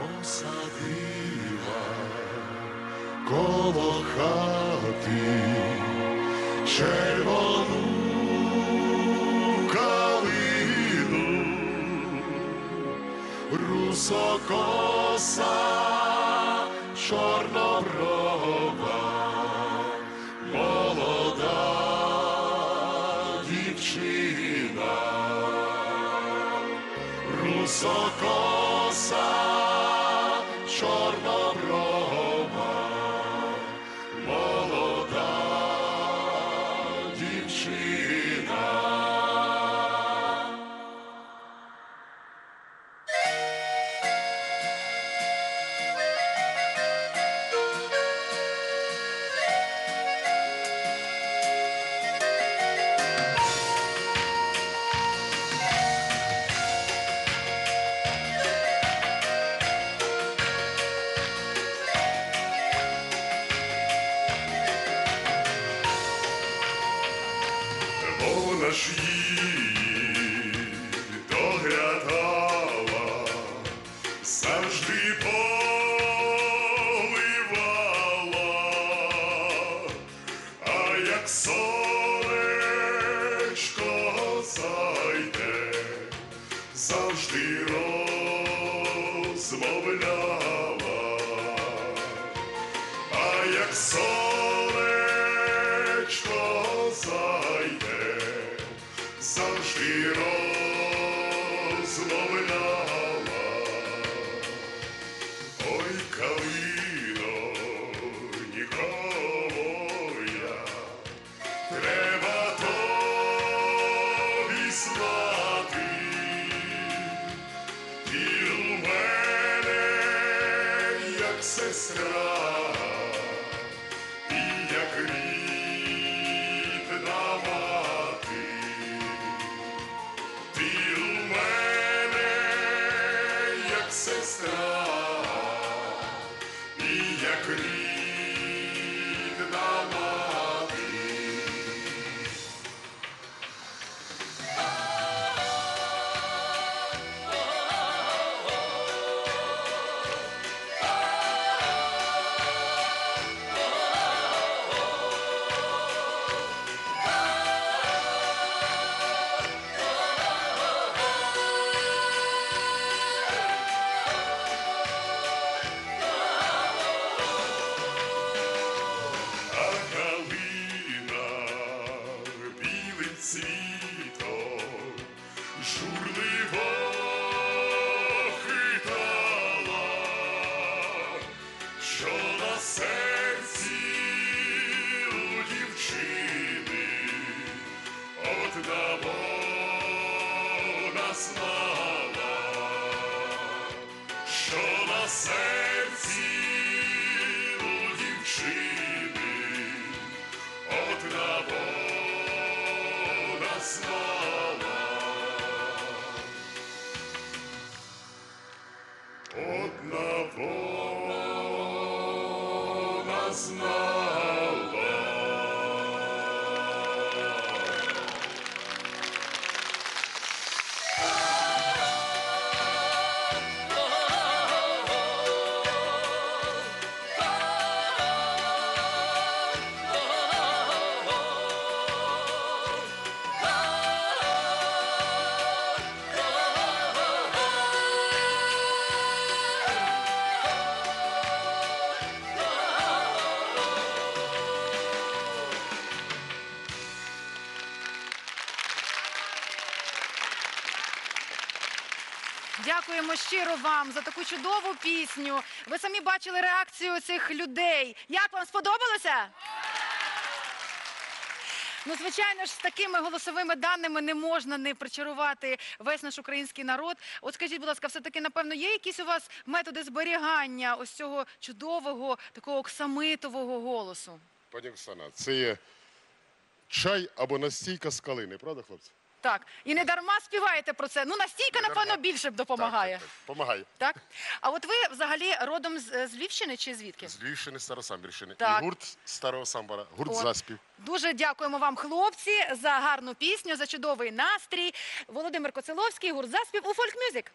посадила коло хати. Червону калину, русокоса, чорноброва, молода дівчина. Русокоса, дівчина. Її доглядала, завжди поливала, а як сонечко зайде, завжди розмовляла, а як сонечко сестра, і як рідна мати. Ти у мене як сестра, і як рідна що на серці у дівчини? Одна Бога слава, що на серці вона Дякуємо щиро вам за таку чудову пісню. Ви самі бачили реакцію цих людей. Як вам сподобалося? Ну, звичайно ж, з такими голосовими даними не можна не причарувати весь наш український народ. От скажіть, будь ласка, все-таки, напевно, є якісь у вас методи зберігання ось цього чудового, такого оксамитового голосу? Пані Оксана, це є чай або настійка з калини, правда, хлопці? Так, і не дарма співаєте про це. Ну, настійка, Не напевно, більше б допомагає. Так, так, так. Помагає. Так? А от ви взагалі родом з, з Львівщини чи звідки? З Львівщини, Старосамбірщини. Так. І гурт Старого Самбара, гурт От. заспів. Дуже дякуємо вам, хлопці, за гарну пісню, за чудовий настрій. Володимир Коцеловський, гурт заспів у Folk Music.